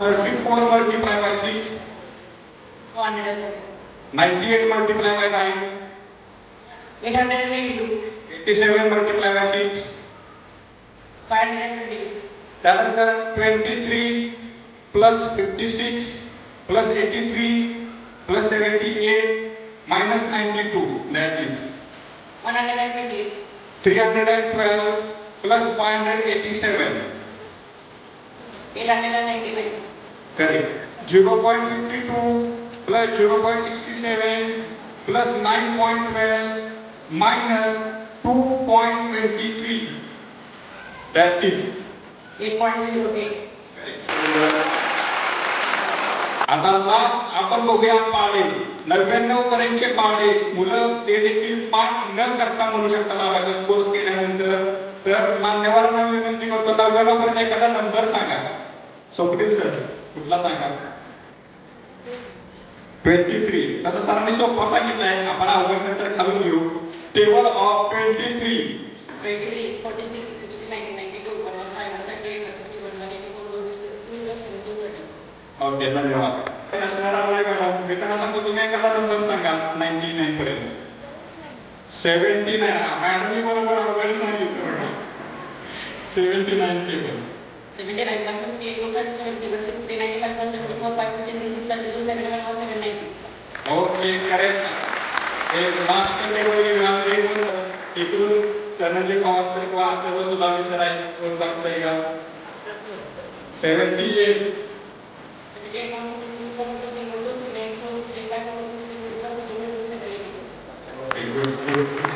34 multiplied by 6, 207. 98 multiplied by 9, 882. 87 multiplied by 6, 520. त्यानंतर 23 plus 56 plus 83 plus 78 minus 92 that is 120. 312 plus 587 899. correct 0.52 plus 0.67 plus 9.12 minus 2.23 that is 8.08. आता last आपण बघूया पाडे नव्याण्णव पर्यंतचे पाडे मुलं ते देखील पाठ न करता म्हणू शकतात. कोर्स केल्यानंतर तर मान्यवरांना विनंती करतो नव्याण्णव पर्यंत एखादा नंबर सांगा. सोपतील सर कुठला सांगा? Twenty three. तसं सरांनी सोपं सांगितलंय. आपण अवघड नंतर खालून घेऊ. Table of twenty three. 23, 46, 69, 92, 115, 138, 161, 184, 162, 170. Okay धन्यवाद. मॅडम मी त्यांना सांगतो तुम्ही एखादा नंबर सांगा. नाईन्टी नाईन पर्यंत. सेव्हन्टी नाईन मॅडम मी बरोबर अवघड सांगितलं मॅडम. सेव्हन्टी नाईन टेबल मार्च टेबल मिळाले इकडून धनंजय पवार सर किंवा अथर्व सुधामी सर आहे कोण सांगता येईल का सेव्हन्टी एट Thank you.